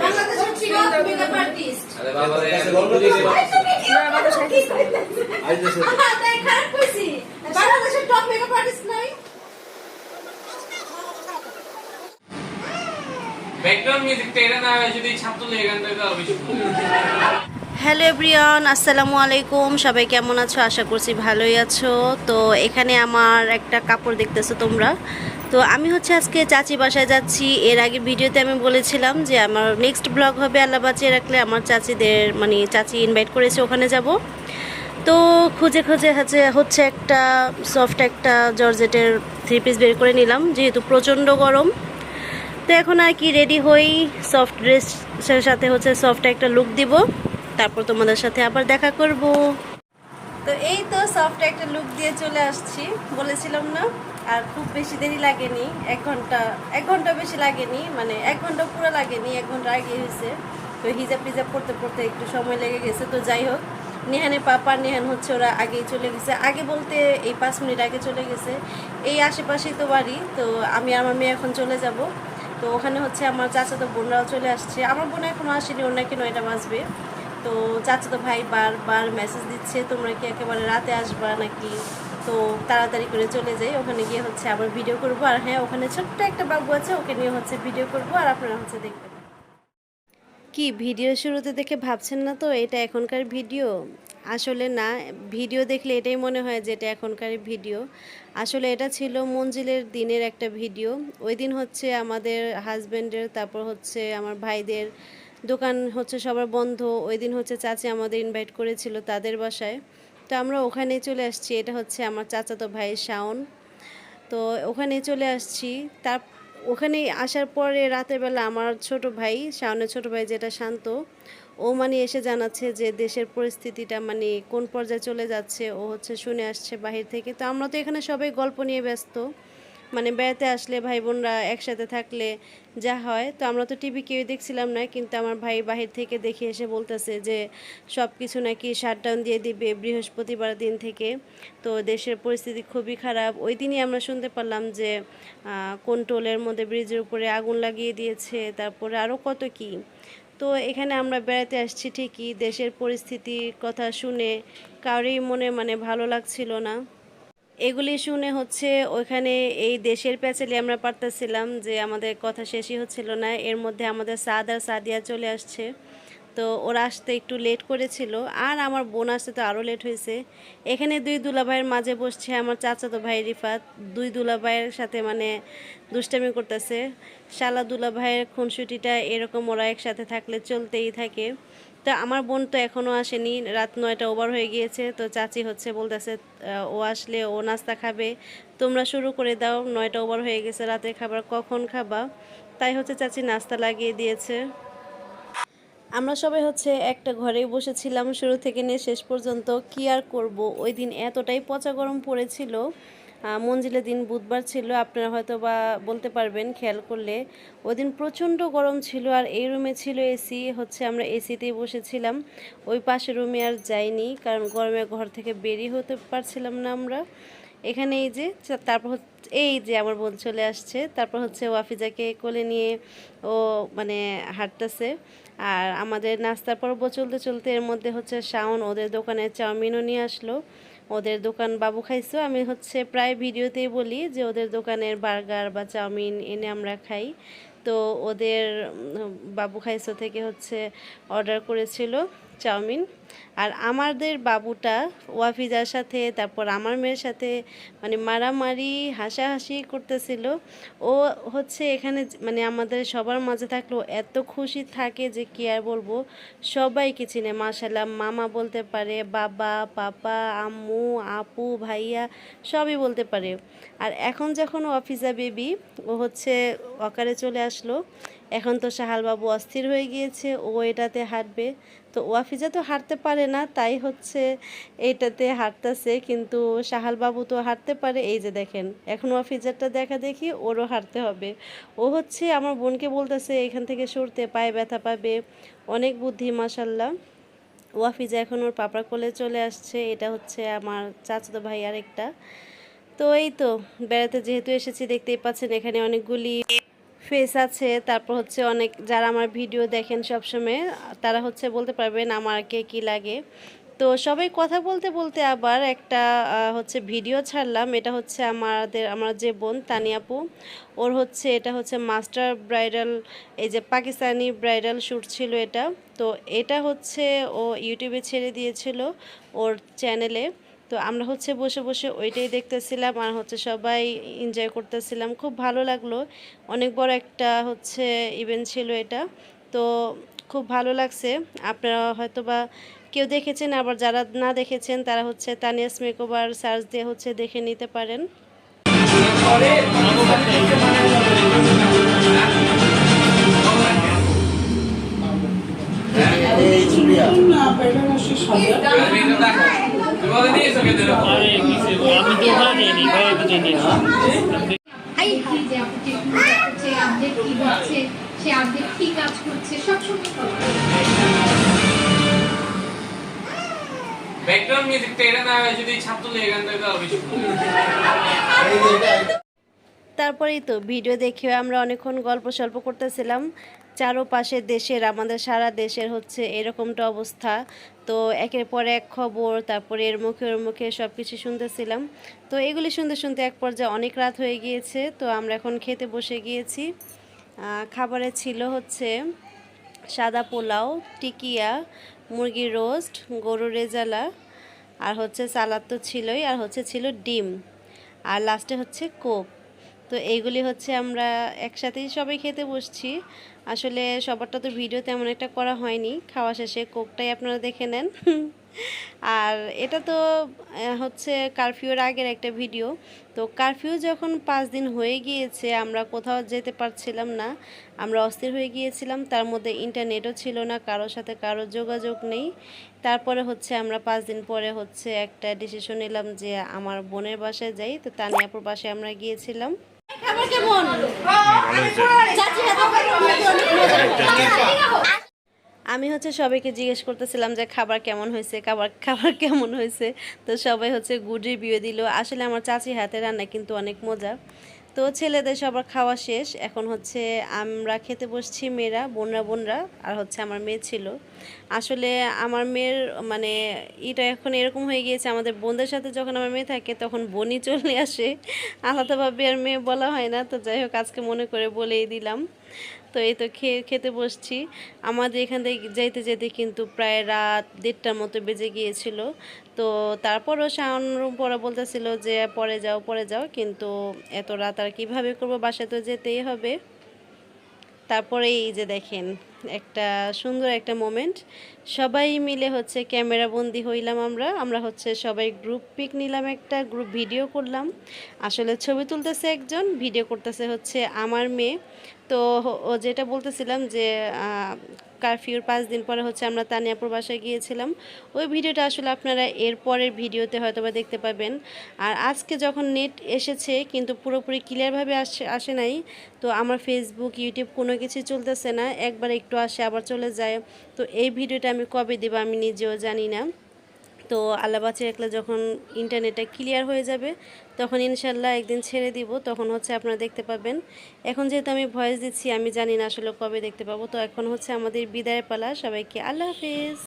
বাংলাদেশের top makeup artist. Artist নাই। Background মিউজিকটা এটা না হয় যদি ছাত্রলীগের গান গাইতে আরও বেশি। হ্যালো এভরিওয়ান, আসসালামু আলাইকুম। সবাই কেমন আছো? আশা করছি ভালোই আছো। তো এখানে আমার একটা কাপড় দেখতেছো তোমরা। তো আমি হচ্ছে আজকে চাচি বাসায় যাচ্ছি। এর আগে ভিডিওতে আমি বলেছিলাম যে আমার নেক্সট ব্লগ হবে আল্লাহ বাঁচিয়ে রাখলে আমার চাচিদের মানে চাচি ইনভাইট করেছে, ওখানে যাব। তো খুঁজে খুঁজে হচ্ছে হচ্ছে একটা সফট একটা জর্জেটের থ্রি পিস বের করে নিলাম, যেহেতু প্রচণ্ড গরম। তো এখন আর কি রেডি হই সফট ড্রেসের সাথে হচ্ছে সফট একটা লুক দিব। তারপর তোমাদের সাথে আবার দেখা করব। তো এই তো সফট একটা লুক দিয়ে চলে আসছি, বলেছিলাম না? আর খুব বেশি দেরি লাগেনি, এক ঘণ্টা এক ঘণ্টা বেশি লাগেনি মানে এক ঘণ্টা পুরো লাগেনি, এক ঘণ্টা আগে হয়েছে। তো হিজাব টিজাব পড়তে পড়তে একটু সময় লেগে গেছে, তো যাই হোক। নেহানে পাপা, নেহান হচ্ছে, ওরা আগেই চলে গেছে। আগে বলতে এই পাঁচ মিনিট আগে চলে গেছে। এই আশেপাশেই তো বাড়ি, তো আমি আমার মেয়ে এখন চলে যাব। তো ওখানে হচ্ছে আমার চাচাতো বোনরাও চলে আসছে। আমার বোন এখনও আসেনি, ওর নাকি নয়টা বাজবে। তো চাচাতো ভাই বারবার মেসেজ দিচ্ছে, তোমরা কি একেবারে রাতে আসবা নাকি? তো তাড়াতাড়ি করে চলে যাই। ওখানে গিয়ে হচ্ছে আবার ভিডিও করব। আর হ্যাঁ ওখানে ছোট্ট একটা বাবু আছে, ওকে নিয়ে হচ্ছে ভিডিও করব আর আপনারা হচ্ছে দেখবেন। কি ভিডিও শুরুতে দেখে ভাবছেন না তো এটা এখনকার ভিডিও আসলে না ভিডিও দেখলে এটাই মনে হয় যে এটা এখনকার ভিডিও আসলে এটা ছিল মঞ্জিলের দিনের একটা ভিডিও ওই দিন হচ্ছে আমাদের হাজব্যান্ডের তারপর হচ্ছে আমার ভাইদের দোকান হচ্ছে সবার বন্ধ, ওই দিন হচ্ছে চাচি আমাদের ইনভাইট করেছিল তাদের বাসায়। তো আমরা ওখানেই চলে আসছি, এটা হচ্ছে আমার চাচাতো ভাই শাওন। তো ওখানে চলে আসছি, তার ওখানে আসার পরে রাতের বেলা আমার ছোট ভাই, শাওনের ছোট ভাই যেটা শান্ত, ও মানে এসে জানাচ্ছে যে দেশের পরিস্থিতিটা মানে কোন পর্যায়ে চলে যাচ্ছে, ও হচ্ছে শুনে আসছে বাহির থেকে। তো আমরা তো এখানে সবাই গল্প নিয়ে ব্যস্ত। মানে বেড়াতে আসলে ভাই বোনরা একসাথে থাকলে যা হয়। তো আমরা তো টিভি কেউ দেখছিলাম না, কিন্তু আমার ভাই বাহির থেকে দেখে এসে বলতেছে যে সব কিছু নাকি শাটডাউন দিয়ে দিবে বৃহস্পতিবার দিন থেকে। তো দেশের পরিস্থিতি খুবই খারাপ। ওই দিনই আমরা শুনতে পারলাম যে কোন টোলের মধ্যে ব্রিজের উপরে আগুন লাগিয়ে দিয়েছে, তারপরে আরও কত কি। তো এখানে আমরা বেড়াতে আসছি ঠিকই, দেশের পরিস্থিতির কথা শুনে কারোরই মনে মানে ভালো লাগছিল না। এগুলি শুনে হচ্ছে ওইখানে এই দেশের প্যাচালি আমরা পারতেছিলাম যে আমাদের কথা শেষই হচ্ছিল না। এর মধ্যে আমাদের সাদ আর সাদিয়া চলে আসছে। তো ওরা আসতে একটু লেট করেছিল। আর আমার বোন আসতে তো আরও লেট হয়েছে। এখানে দুই দুলাভাইয়ের মাঝে বসছে আমার চাচাতো ভাই রিফাত। দুই দুলাভাইয়ের সাথে মানে দুষ্টামি করতেছে। শালা দুলাভাইয়ের খুনসুটিটা এরকম ওরা একসাথে থাকলে চলতেই থাকে। তো আমার বোন তো এখনও আসেনি। রাত নয়টা ওভার হয়ে গিয়েছে। তো চাচি হচ্ছে বলতেছে ও আসলে ও নাস্তা খাবে। তোমরা শুরু করে দাও। নয়টা ওভার হয়ে গেছে। রাতের খাবার কখন খাবা? তাই হচ্ছে চাচি নাস্তা লাগিয়ে দিয়েছে। আমরা সবাই হচ্ছে একটা ঘরেই বসেছিলাম শুরু থেকে নিয়ে শেষ পর্যন্ত। কি আর করব? ওই দিন এতটাই পচা গরম পড়েছিল। আহ, মঞ্জিলের দিন বুধবার ছিল আপনারা হয়তো বা বলতে পারবেন খেয়াল করলে। ওই দিন প্রচণ্ড গরম ছিল আর এই রুমে ছিল এসি হচ্ছে আমরা এসিতেই বসেছিলাম। ওই পাশের রুমে আর যাইনি কারণ গরমে ঘর থেকে বেরিয়ে হতে পারছিলাম না আমরা। এখানে এই যে তারপর এই যে আমার বোন চলে আসছে তারপর হচ্ছে ওয়াফিজাকে কোলে নিয়ে ও মানে হাঁটতেছে। আর আমাদের নাস্তার পর্ব চলতে চলতে এর মধ্যে হচ্ছে শাওন ওদের দোকানে চাউমিনও নিয়ে আসলো। ওদের দোকান বাবু খাইছো। আমি হচ্ছে প্রায় ভিডিওতেই বলি যে ওদের দোকানের বার্গার বা চাউমিন এনে আমরা খাই। তো ওদের বাবু খাইসো থেকে হচ্ছে অর্ডার করেছিল। চাউমিন। আর আমাদের বাবুটা ওয়াফিজার সাথে, তারপর আমার মেয়ের সাথে মানে মারামারি, হাসাহাসি করতেছিল। ও হচ্ছে এখানে মানে আমাদের সবার মাঝে থাকলেও এত খুশি থাকে যে কি আর বলব, সবাইকে চিনে। মাশাল্লাহ মামা বলতে পারে, বাবা, পাপা, আম্মু, আপু, ভাইয়া, সবই বলতে পারে। আর এখন যখন ওয়াফিজা বেবি, ও হচ্ছে অকারে চলে আসলো। এখন তো সাহাল বাবু অস্থির হয়ে গিয়েছে, ও এটাতে হাঁটবে। তো ওয়াফিজা তো হাঁটতে পারে না, তাই হচ্ছে এটাতে হাঁটতেছে, কিন্তু সাহাল বাবু তো হাঁটতে পারে। এই যে দেখেন, এখন ওয়াফিজারটা দেখা দেখি, ওরও হাঁটতে হবে। ও হচ্ছে আমার বোনকে বলতেছে, এখান থেকে সরতে পায়ে ব্যথা পাবে, অনেক বুদ্ধি মাসাল্লাহ ওয়াফিজা এখন ওর পাপার কোলে চলে আসছে, এটা হচ্ছে আমার চাচাতো ভাই আরেকটা। তো এই তো, বেড়াতে যেহেতু এসেছি, দেখতেই পাচ্ছেন এখানে অনেকগুলি ফেস আছে, তারপর হচ্ছে অনেক যারা আমার ভিডিও দেখেন সবসময়, তারা হচ্ছে বলতে পারবেন আমার কে কি লাগে। তো সবাই কথা বলতে বলতে আবার একটা হচ্ছে ভিডিও ছাড়লাম। এটা হচ্ছে আমাদের, আমার যে বোন তানিয়াপু, ওর হচ্ছে, এটা হচ্ছে মাস্টার ব্রাইডাল এই যে পাকিস্তানি ব্রাইডাল শ্যুট ছিল এটা। তো এটা হচ্ছে ও ইউটিউবে ছেড়ে দিয়েছিল ওর চ্যানেলে তো আমরা হচ্ছে বসে বসে ওইটাই দেখতেছিলাম আর হচ্ছে সবাই এনজয় করতেছিলাম খুব ভালো লাগল অনেক বড় একটা হচ্ছে ইভেন্ট ছিল এটা তো খুব ভালো লাগছে আপনারা হয়তো বা কেউ দেখেছেন আবার যারা না দেখেছেন তারা হচ্ছে তানিয়াস মেকওভার সার্চ দিয়ে হচ্ছে দেখে নিতে পারেন এই কি যে আপডেট হচ্ছে আপডেট কি হচ্ছে? সে আপডেট কি কাজ করছে? সব ব্যাকগ্রাউন্ড মিউজিকটা এটা না যদি ছাত্র লেগে গান দেয় তাহলে বেশি তারপরেই তো ভিডিও দেখে আমরা অনেকক্ষণ গল্প সল্প করতেছিলাম। চারোপাশে দেশের আমাদের সারা দেশের হচ্ছে এরকমটা অবস্থা। তো একের পর এক খবর, তারপরে এর মুখে ওর মুখে সব কিছু শুনতেছিলাম। তো এগুলি শুনতে শুনতে এক পর্যায়ে অনেক রাত হয়ে গিয়েছে, তো আমরা এখন খেতে বসে গিয়েছি। খাবারে ছিল হচ্ছে সাদা পোলাও, টিকিয়া, মুরগির রোস্ট, গরুর রেজালা, আর হচ্ছে সালাদ তো ছিলই, আর হচ্ছে ছিল ডিম, আর লাস্টে হচ্ছে কোক। তো এইগুলি হচ্ছে আমরা একসাথেই সবাই খেতে বসছি। আসলে সবারটা তো ভিডিও তেমন একটা করা হয়নি। খাওয়া শেষে কোকটাই আপনারা দেখে নেন। আর এটা তো হচ্ছে কারফিউর আগের একটা ভিডিও তো কারফিউ যখন পাঁচ দিন হয়ে গিয়েছে, আমরা কোথাও যেতে পারছিলাম না। আমরা অস্থির হয়ে গিয়েছিলাম। তার মধ্যে ইন্টারনেটও ছিল না, কারোর সাথে কারও যোগাযোগ নেই। তারপরে হচ্ছে আমরা পাঁচ দিন পরে হচ্ছে একটা ডিসিশন নিলাম যে আমার বোনের বাসায় যাই। তো তানিয়াপুর বাসায় আমরা গিয়েছিলাম। আমি হচ্ছে সবাইকে জিজ্ঞেস করতেছিলাম যে খাবার কেমন হয়েছে, খাবার খাবার কেমন হয়েছে? তো সবাই হচ্ছে গুড রিভিউ দিল। আসলে আমার চাচি হাতে রান্না কিন্তু অনেক মজা তো ছেলেদের সবার খাওয়া শেষ। এখন হচ্ছে আমরা খেতে বসছি মেয়েরা, বোনরা বোনরা, আর হচ্ছে আমার মেয়ে ছিল। আসলে আমার মেয়ের মানে এটা এখন এরকম হয়ে গিয়েছে, আমাদের বোনদের সাথে যখন আমার মেয়ে থাকে তখন বোনই চলে আসে। আলাদাভাবে আর মেয়ে বলা হয় না, তো যাই হোক আজকে মনে করে বলেই দিলাম। তো এই তো খেয়ে, খেতে বসছি। আমাদের এখান থেকে যাইতে যেতে কিন্তু প্রায় রাত দেড়টার মতো বেজে গিয়েছিল। তো তারপরও শাওন পরে বলতেছিল যে পরে যাও পরে যাও, কিন্তু এত রাত আর কীভাবে করব বাসা তো যেতেই হবে। তারপরে এই যে দেখেন একটা সুন্দর একটা মোমেন্ট সবাই মিলে হচ্ছে ক্যামেরা বন্দি হইলাম আমরা। আমরা হচ্ছে সবাই গ্রুপ পিক নিলাম একটা গ্রুপ ভিডিও করলাম। আসলে ছবি তুলতেছে একজন ভিডিও করতেছে হচ্ছে আমার মেয়ে। তো ও যেটা বলতেছিলাম যে কারফিউর পাঁচ দিন পরে হচ্ছে আমরা তানিয়াপুর বাসায় গিয়েছিলাম। ওই ভিডিওটা আসলে আপনারা এর পরের ভিডিওতে হয়তো বা দেখতে পাবেন। আর আজকে যখন নেট এসেছে, কিন্তু পুরোপুরি ক্লিয়ারভাবে আসে আসে নাই, তো আমার ফেসবুক ইউটিউব কোনো কিছু চলতেছে না। একবার একটু আসে, আবার চলে যায়। তো এই ভিডিওটা আমি কবে দেবো আমি নিজেও জানি না। তো আল্লাহ বাঁচে রাখলে যখন ইন্টারনেটটা ক্লিয়ার হয়ে যাবে, তখন ইনশাল্লাহ একদিন ছেড়ে দিব। তখন হচ্ছে আপনারা দেখতে পাবেন। এখন যেহেতু আমি ভয়েস দিচ্ছি, আমি জানি না আসলে কবে দেখতে পাবো। তো এখন হচ্ছে আমাদের বিদায় পালা। সবাইকে আল্লাহ হাফিজ।